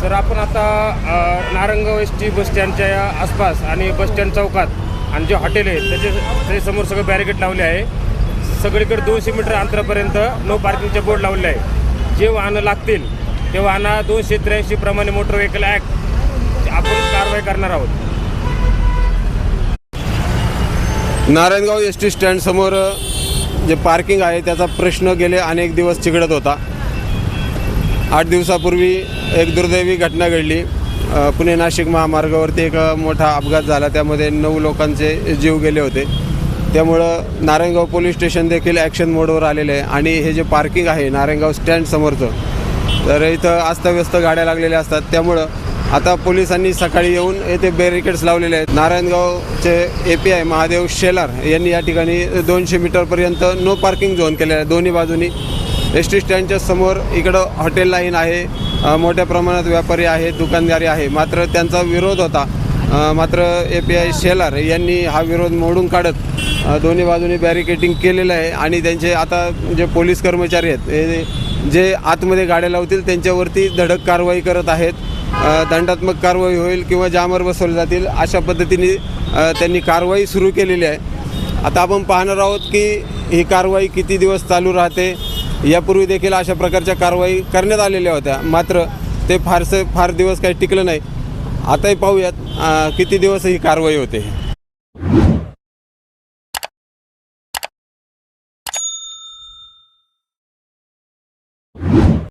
Sir आपण आता Narang Narangaon S T बसस्टँडच्या आसपास आणि बसस्टँड चौकात आणि जे हॉटेल आहे त्याचे त्याच्यासमोर सगळं बॅरिकेड लावले आहे. सगळीकडे दोनशे मीटर अंतरापर्यंत नो पार्किंगचे बोर्ड लावले आहे जे वाहनं लागतील ते वाहनं दोनशे त्र्याऐंशी प्रमाणे मोटर व्हेकल ॲक्ट आपण कारवाई करणार आहोत. नारायणगाव एस टी स्टँडसमोर जे पार्किंग आहे त्याचा प्रश्न गेले अनेक दिवस चिघडत होता. आठ दिवसापूर्वी एक दुर्दैवी घटना घडली. पुणे नाशिक महामार्गावरती एक मोठा अपघात झाला. त्यामध्ये नऊ लोकांचे जीव गेले होते. त्यामुळं नारायणगाव पोलीस स्टेशन देखील ॲक्शन मोडवर आलेले आहे. आणि हे जे पार्किंग आहे नारायणगाव स्टँड समोरचं तर इथं अस्ताव्यस्त गाड्या लागलेल्या असतात. त्यामुळं आता पोलिसांनी सकाळी येऊन येथे बॅरिकेड्स लावलेले आहेत. नारायणगावचे A P I Mahadev Shelar यांनी या ठिकाणी दोनशे मीटरपर्यंत नो पार्किंग झोन केलेलं आहे. दोन्ही बाजूनी एस टी स्टँडच्या समोर इकडं हॉटेल लाईन आहे. मोठ्या प्रमाणात व्यापारी आहेत दुकानदारी आहे. मात्र त्यांचा विरोध होता. मात्र ए पी आय शेलार यांनी हा विरोध मोडून काढत दोन्ही बाजूनी बॅरिकेटिंग केलेलं आहे आणि त्यांचे आता जे पोलीस कर्मचारी आहेत हे जे आतमध्ये गाड्या लावतील त्यांच्यावरती धडक कारवाई करत आहेत. दंडात्मक कारवाई होईल किंवा जामर बसवले जातील अशा पद्धतीने त्यांनी कारवाई सुरू केलेली आहे. आता आपण पाहणार आहोत की ही कारवाई किती दिवस चालू राहते यापूर्वी देखील अशा प्रकारच्या कारवाई करण्यात आलेल्या होत्या. मात्र ते फारसं फार दिवस काही टिकलं नाही. आताही पाहूयात किती दिवस ही कारवाई होते.